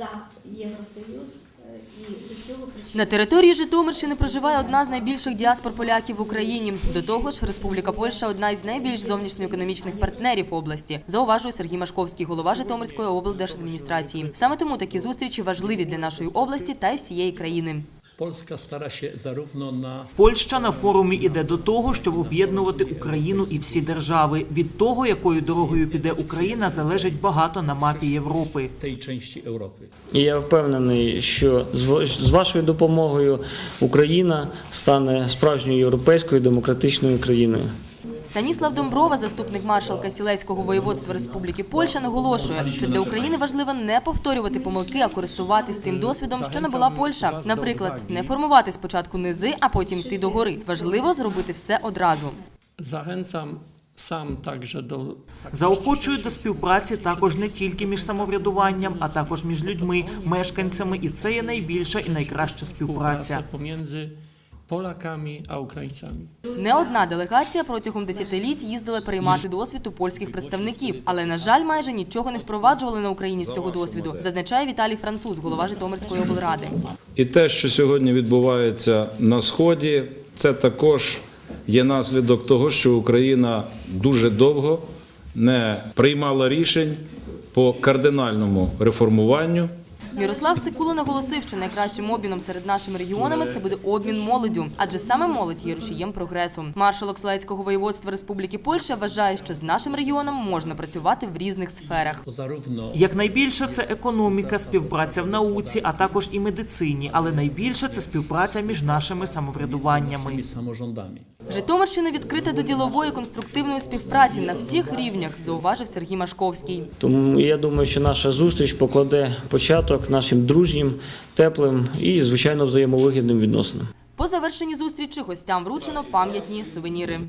за Євросоюз е. На території Житомирщини проживає одна з найбільших діаспор поляків в Україні. До того ж, Республіка Польща одна із найбільш зовнішньоекономічних партнерів області. Зауважує Сергій Машковський, голова Житомирської облдержадміністрації. Саме тому такі зустрічі важливі для нашої області та й всієї країни. Polska стара się zarówno на Польща на форумі іде до того, щоб об'єднувати Україну і всі держави. Від того, якою дорогою піде Україна, залежить багато на мапі Європи. І я впевнений, що з вашою допомогою Україна стане справжньою європейською демократичною країною. Станіслав Домброва, заступник маршалка Сілеського воєводства Республіки Польща, наголошує, що для України важливо не повторювати помилки, а користуватись тим досвідом, що набула Польща. Наприклад, не формувати спочатку низи, а потім йти до гори. Важливо зробити все одразу. Zachęcam sam także do Заохочують до співпраці також не тільки між самоврядуванням, а також між людьми, мешканцями, і це є найбільша і найкраща співпраця. Polakami a Ukraińcami. Не одна делегація протягом десятиліть їздила переймати досвід у польських представників, але на жаль, майже нічого не впроваджували на Україні з цього досвіду, зазначає Віталій Француз, голова Житомирської облради. І те, що сьогодні відбувається на сході, це також є наслідок того, що Україна дуже довго не приймала рішень по кардинальному реформуванню Мірослав Сикула наголосив, що найкращим обміном серед нашими регіонами це буде обмін молоддю, адже саме молодь є рушієм прогресу. Маршалок Славського воєводства Республіки Польща вважає, що з нашим регіоном можна працювати в різних сферах. To zarówno Якнайбільше це економіка, співпраця в науці, а також і медицині, але найбільше це співпраця між нашими самоврядуваннями. Житомирщина відкрита до ділової конструктивної співпраці на всіх рівнях, зауважив Сергій Машковський. Тому я думаю, що наша зустріч покладе початок нашим дружнім, теплим і, звичайно, взаємовигідним відносинам. По завершенні зустрічі гостям вручено пам'ятні сувеніри.